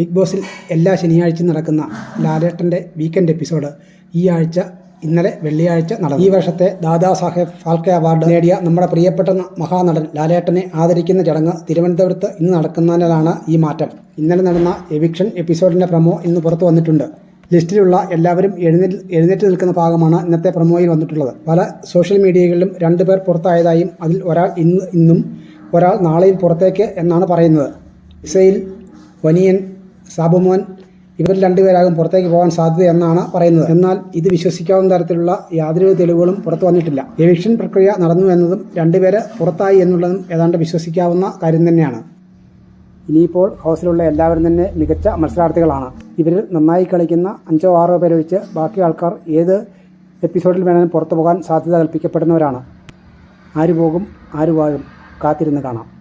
Big ബോസിൽ എല്ലാ ശനിയാഴ്ചയും നടക്കുന്ന ലാലേട്ടന്റെ വീക്കെൻഡ് എപ്പിസോഡ് ഈ ആഴ്ച ഇന്നലെ വെള്ളിയാഴ്ച നടന്നു. ഈ വർഷത്തെ ദാദാ സാഹേബ് ഫാൽക്കെ അവാർഡ് നേടിയ നമ്മുടെ പ്രിയപ്പെട്ട മഹാനടൻ ലാലേട്ടനെ ആദരിക്കുന്ന ചടങ്ങ് തിരുവനന്തപുരത്ത് ഇന്ന് നടക്കുന്നതിനാലാണ് ഈ മാറ്റം. ഇന്നലെ നടന്ന എവിക്ഷൻ എപ്പിസോഡിന്റെ പ്രമോ ഇന്ന് പുറത്തു വന്നിട്ടുണ്ട്. ലിസ്റ്റിലുള്ള എല്ലാവരും എഴുന്നേറ്റ് എഴുന്നേറ്റ് നിൽക്കുന്ന ഭാഗമാണ് ഇന്നത്തെ പ്രമോയിൽ വന്നിട്ടുള്ളത്. പല സോഷ്യൽ മീഡിയകളിലും രണ്ടു പേർ പുറത്തായതായും അതിൽ ഒരാൾ ഇന്ന് ഇന്നും ഒരാൾ നാളെയും പുറത്തേക്ക് എന്നാണ് പറയുന്നത്. ഇസയിൽ വനിയൻ സാബുമോൻ ഇവർ രണ്ടുപേരാകും പുറത്തേക്ക് പോകാൻ സാധ്യത എന്നാണ് പറയുന്നത്. എന്നാൽ ഇത് വിശ്വസിക്കാവുന്ന തരത്തിലുള്ള യാതൊരു തെളിവുകളും പുറത്തു വന്നിട്ടില്ല. എവിക്ഷൻ പ്രക്രിയ നടന്നു എന്നതും രണ്ടുപേര് പുറത്തായി എന്നുള്ളതും ഏതാണ്ട് വിശ്വസിക്കാവുന്ന കാര്യം തന്നെയാണ്. ഇനിയിപ്പോൾ ഹൗസിലുള്ള എല്ലാവരും തന്നെ മികച്ച മത്സരാർത്ഥികളാണ്. ഇവരിൽ നന്നായി കളിക്കുന്ന അഞ്ചോ ആറോ പേരെ വെച്ച് ബാക്കി ആൾക്കാർ ഏത് എപ്പിസോഡിൽ വേണമെങ്കിലും പുറത്തു പോകാൻ സാധ്യത കൽപ്പിക്കപ്പെടുന്നവരാണ്. ആര് പോകും ആര് വാഴും കാത്തിരുന്ന് കാണാം.